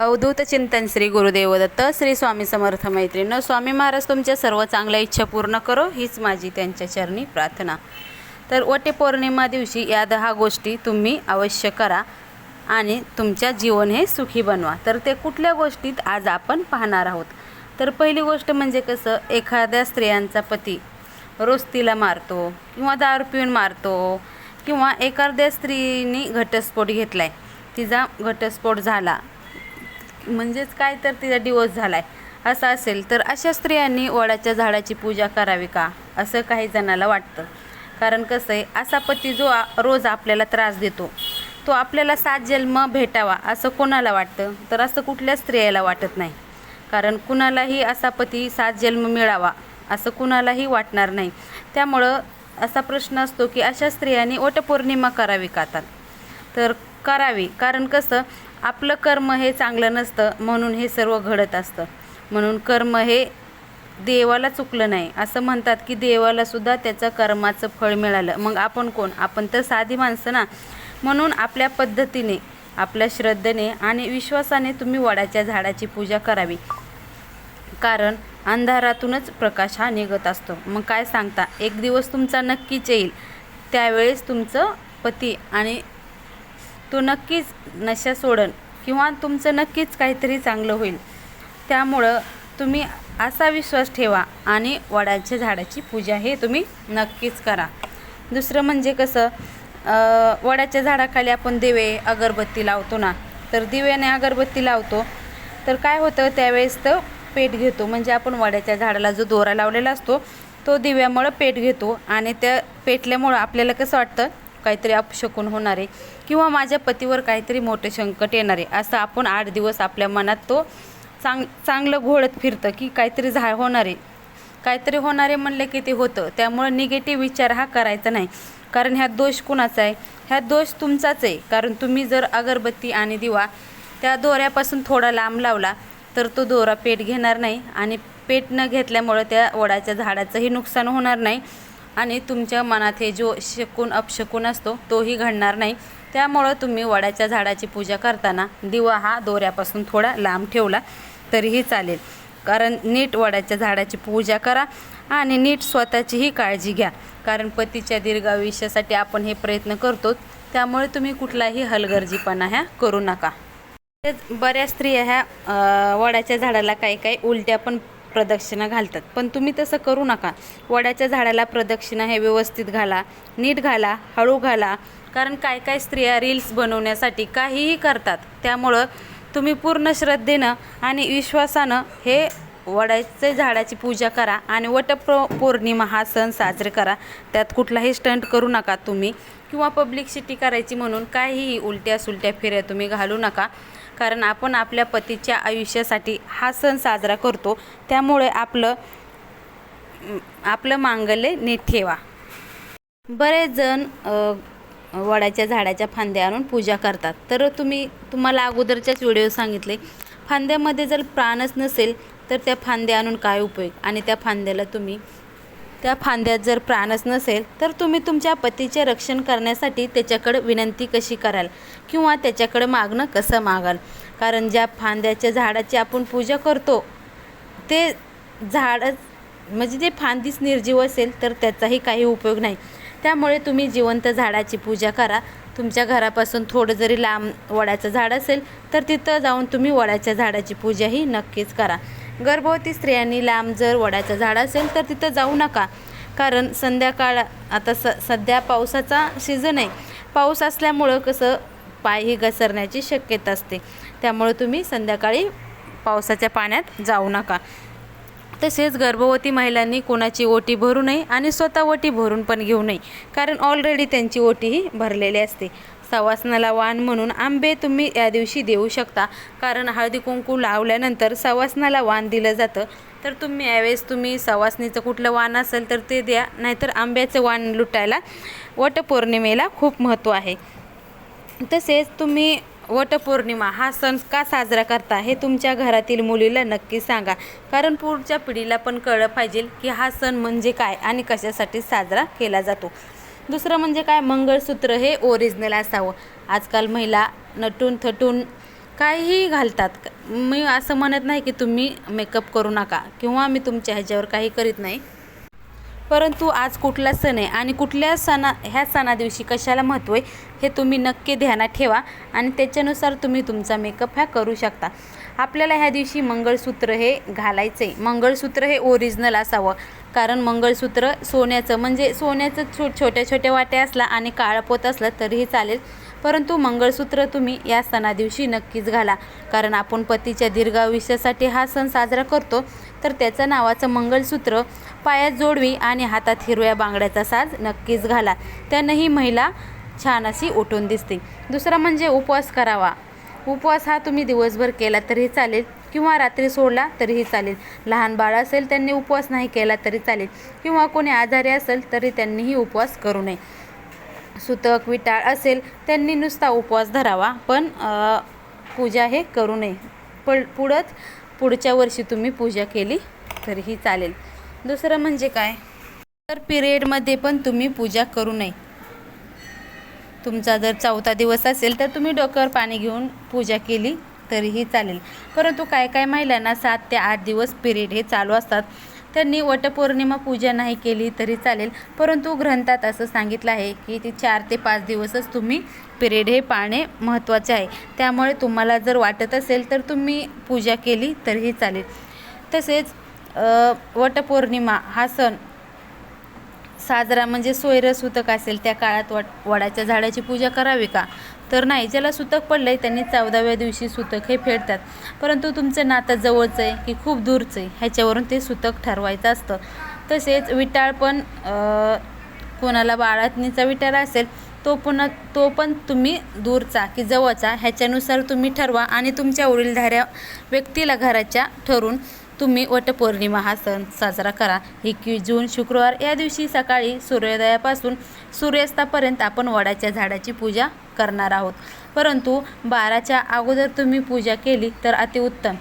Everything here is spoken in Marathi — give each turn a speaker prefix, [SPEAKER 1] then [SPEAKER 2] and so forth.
[SPEAKER 1] अवधूत चिंतन श्री गुरुदेव दत्त श्री स्वामी समर्थ मैत्रीण स्वामी महाराज तुमच्या सर्व चांगल्या इच्छा पूर्ण करो हीच माझी त्यांच्या चरणी प्रार्थना. तर वटपौर्णिमा दिवशी या दहा गोष्टी तुम्ही अवश्य करा आणि तुमच्या जीवन हे सुखी बनवा. तर ते कुठल्या गोष्टीत आज आपण पाहणार आहोत? तर पहिली गोष्ट म्हणजे कसं? एखाद्या स्त्रियांचा पती रोज तिला मारतो किंवा दारू पिऊन मारतो किंवा एखाद्या स्त्रीनी घटस्फोट घेतला आहे तिचा घटस्फोट झाला. म्हणजेच काय तर तिचा डिवोर्स झाला आहे असं असेल तर अशा स्त्रियांनी वडाच्या झाडाची पूजा करावी का? असं काही जणाला वाटतं. कारण कसं आहे असा पती जो रोज आपल्याला त्रास देतो तो आपल्याला सात जन्म भेटावा असं कोणाला वाटतं? तर असं कुठल्या स्त्रियाला वाटत नाही. कारण कुणालाही असा पती सात जन्म मिळावा असं कुणालाही वाटणार नाही. त्यामुळं असा प्रश्न असतो की अशा स्त्रियांनी वटपौर्णिमा करावी का आता? तर करावी. कारण कसं आपलं कर्म हे चांगलं नसतं म्हणून हे सर्व घडत असतं. म्हणून कर्म हे देवाला चुकलं नाही. असं म्हणतात की देवाला सुद्धा त्याचं कर्माचं फळ मिळालं. मग आपण कोण? आपण तर साधी माणसं ना. म्हणून आपल्या पद्धतीने आपल्या श्रद्धेने आणि विश्वासाने तुम्ही वडाच्या झाडाची पूजा करावी. कारण अंधारातूनच प्रकाश हा निघत असतो. मग काय सांगता? एक दिवस तुमचा नक्कीच येईल. त्यावेळेस तुमचं पती आणि तो नक्कीच नशा सोडन किंवा तुमचं नक्कीच काहीतरी चांगलं होईल. त्यामुळं तुम्ही असा विश्वास ठेवा आणि वडाच्या झाडाची पूजा हे तुम्ही नक्कीच करा. दुसरं म्हणजे कसं वडाच्या झाडाखाली आपण दिवे अगरबत्ती लावतो ना तर दिव्याने अगरबत्ती लावतो. तर काय होतं त्यावेळेस तर पेट घेतो. म्हणजे आपण वड्याच्या झाडाला जो दोरा लावलेला असतो तो दिव्यामुळं पेट घेतो आणि त्या पेटल्यामुळं आपल्याला कसं वाटतं काहीतरी अपशकून होणार आहे किंवा माझ्या पतीवर काहीतरी मोठे संकट येणार आहे असं आपण आठ दिवस आपल्या मनात तो चांग चांगलं घोळत फिरतं की काहीतरी झा होणार. आहे काहीतरी होणारे म्हणले म्हणलं की ते होतं. त्यामुळं निगेटिव्ह विचार हा करायचा नाही. कारण ह्या दोष कुणाचा आहे? ह्या दोष तुमचाच आहे. कारण तुम्ही जर अगरबत्ती आणि दिवा त्या दोऱ्यापासून थोडा लांब लावला तर तो दोरा पेट घेणार नाही आणि पेट न घेतल्यामुळं त्या वडाच्या झाडाचंही नुकसान होणार नाही. आणि तुमच्या मनात हे जो शकून अपशकून असतो तोही घडणार नाही. त्यामुळं तुम्ही वडाच्या झाडाची पूजा करताना दिवा हा दोऱ्यापासून थोडा लांब ठेवला तरीही चालेल. कारण नीट वडाच्या झाडाची पूजा करा आणि नीट स्वतःचीही काळजी घ्या. कारण पतीच्या दीर्घायुष्यासाठी आपण हे प्रयत्न करतो त्यामुळे तुम्ही कुठलाही हलगर्जीपणा ह्या करू नका. बऱ्याच स्त्रिया ह्या वडाच्या झाडाला काही काही उलट्या पण प्रदक्षिणा घालतात. पण तुम्ही तसं करू नका. वड्याच्या झाडाला प्रदक्षिणा हे व्यवस्थित घाला नीट घाला हळू घाला. कारण काय काय स्त्रिया रील्स बनवण्यासाठी काहीही करतात. त्यामुळं तुम्ही पूर्ण श्रद्धेनं आणि विश्वासानं हे वड्याचे झाडाची पूजा करा आणि वटप्र पौर्णिमा हा सण साजरे करा. त्यात कुठलाही स्टंट करू नका तुम्ही. किंवा पब्लिकसिटी करायची म्हणून काहीही उलट्या सुलट्या फेऱ्या तुम्ही घालू नका. कारण आपण आपल्या पतीच्या आयुष्यासाठी हा सण साजरा करतो. त्यामुळे आपलं आपलं मांगल्य नीट ठेवा. बरेच जण वडाच्या झाडाच्या फांद्या आणून पूजा करतात. तर तुम्ही तुम्हाला अगोदरच्याच व्हिडिओ सांगितले. फांद्यामध्ये जर प्राणच नसेल तर त्या फांद्या आणून काय उपयोग? आणि त्या फांद्याला तुम्ही त्या फांद्यात जर प्राणच नसेल तर तुम्ही तुमच्या पतीचे रक्षण करण्यासाठी त्याच्याकडं विनंती कशी कराल? किंवा त्याच्याकडं मागणं कसं मागाल? कारण ज्या फांद्याच्या झाडाची आपण पूजा करतो ते झाडच म्हणजे जे फांदीच निर्जीव असेल तर त्याचाही काही उपयोग नाही. त्यामुळे तुम्ही जिवंत झाडाची पूजा करा. तुमच्या घरापासून थोडं जरी लांब वडाचं झाड असेल तर तिथं जाऊन तुम्ही वडाच्या झाडाची पूजाही नक्कीच करा. गर्भवती स्त्रियांनी लांब जर वडाचं झाड असेल तर तिथं जाऊ नका. कारण संध्याकाळ आता स सध्या पावसाचा सीझन आहे. पाऊस असल्यामुळं कसं पाय ही घसरण्याची शक्यता असते. त्यामुळे तुम्ही संध्याकाळी पावसाच्या पाण्यात जाऊ नका. तसेच गर्भवती महिलांनी कोणाची ओटी भरू नये आणि स्वतः ओटी भरून पण घेऊ नये. कारण ऑलरेडी त्यांची ओटीही भरलेली असते. सवासनाला वाण म्हणून आंबे तुम्ही या दिवशी देऊ शकता. कारण हळदी कुंकू लावल्यानंतर सवासनाला वाण दिलं जातं. तर तुम्ही यावेळेस तुम्ही सवासनीचं कुठलं वाण असेल तर ते द्या. नाहीतर आंब्याचं वाण लुटायला वटपौर्णिमेला खूप महत्त्व आहे. तसेच तुम्ही वटपौर्णिमा हा सण का साजरा करता हे तुमच्या घरातील मुलीला नक्की सांगा. कारण पुढच्या पिढीला पण कळलं पाहिजे की हा सण म्हणजे काय आणि कशासाठी साजरा केला जातो. दुसरं म्हणजे काय? मंगळसूत्र हे ओरिजिनल असावं. आजकाल महिला नटून थटून काहीही घालतात. मी असं म्हणत नाही की तुम्ही मेकअप करू नका किंवा मी तुमच्या ह्याच्यावर काही करीत नाही. परंतु आज कुठला सण आहे आणि कुठल्या सणा ह्या सणादिवशी कशाला महत्त्व आहे हे तुम्ही नक्की ध्यानात ठेवा आणि त्याच्यानुसार तुम्ही तुमचा मेकअप ह्या करू शकता. आपल्याला ह्या दिवशी मंगळसूत्र हे घालायचं आहे. मंगळसूत्र हे ओरिजिनल असावं. कारण मंगळसूत्र सोन्याचं म्हणजे सोन्याचं छो छोट्या छोट्या वाट्या असला आणि काळपोत असलं तरीही चालेल. परंतु मंगळसूत्र तुम्ही या सणादिवशी नक्कीच घाला. कारण आपण पतीच्या दीर्घायुष्यासाठी हा सण साजरा करतो तर त्याचं नावाचं मंगळसूत्र पायात जोडवी आणि हातात हिरव्या बांगड्याचा साज नक्कीच घाला. त्यानं ही महिला छान अशी उठून दिसते. दुसरा म्हणजे उपवास करावा. उपवास हा तुम्ही दिवसभर केला तरीही चालेल किंवा रात्री सोडला तरीही चालेल. लहान बाळ असेल त्यांनी उपवास नाही केला तरी चालेल किंवा कोणी आजारी असेल तरी त्यांनीही उपवास करू नये. सुतक विटाळ असेल त्यांनी नुसता उपवास धरावा. पण पूजा हे करू नये. पण पुढंच पुढच्या वर्षी तुम्ही पूजा केली तरीही चालेल. दुसरं म्हणजे काय? तर पिरियडमध्ये पण तुम्ही पूजा करू नये. तुमचा जर चौथा दिवस असेल तर तुम्ही डोक्यावर पाणी घेऊन पूजा केली तरीही चालेल. परंतु काय काय महिलांना सात ते आठ दिवस पिरियड हे चालू असतात? त्यांनी वटपौर्णिमा पूजा नाही केली तरी चालेल. परंतु ग्रंथात असं सांगितलं आहे की ती चार ते पाच दिवसच तुम्ही पिरियड हे पाळणे महत्त्वाचे आहे. त्यामुळे तुम्हाला जर वाटत असेल तर तुम्ही पूजा केली तरीही चालेल. तसेच वटपौर्णिमा हा सण साजरा म्हणजे सोयरसूतक असेल त्या काळात वट वडाच्या झाडाची पूजा करावी का? तर नाही ज्याला सुतक पडलं आहे त्यांनी चौदाव्या दिवशी सुतक हे फेडतात. परंतु तुमचं नातं जवळचं आहे की खूप दूरचं आहे ह्याच्यावरून ते सुतक ठरवायचं असतं. तसेच विटाळ पण कोणाला बाळातनीचा विटाळ असेल तो पुन्हा तो पण तुम्ही दूरचा की जवळचा ह्याच्यानुसार तुम्ही ठरवा. आणि तुमच्या वडीलधाऱ्या व्यक्तीला घराच्या ठरून तुम्ही वटपौर्णिमा हा सण साजरा करा. एकवीस जून शुक्रवार या दिवशी सकाळी सूर्योदयापासून सूर्यास्तापर्यंत आपण वडाच्या झाडाची पूजा करणार आहोत. परंतु बाराच्या अगोदर तुम्ही पूजा केली तर अतिउत्तम.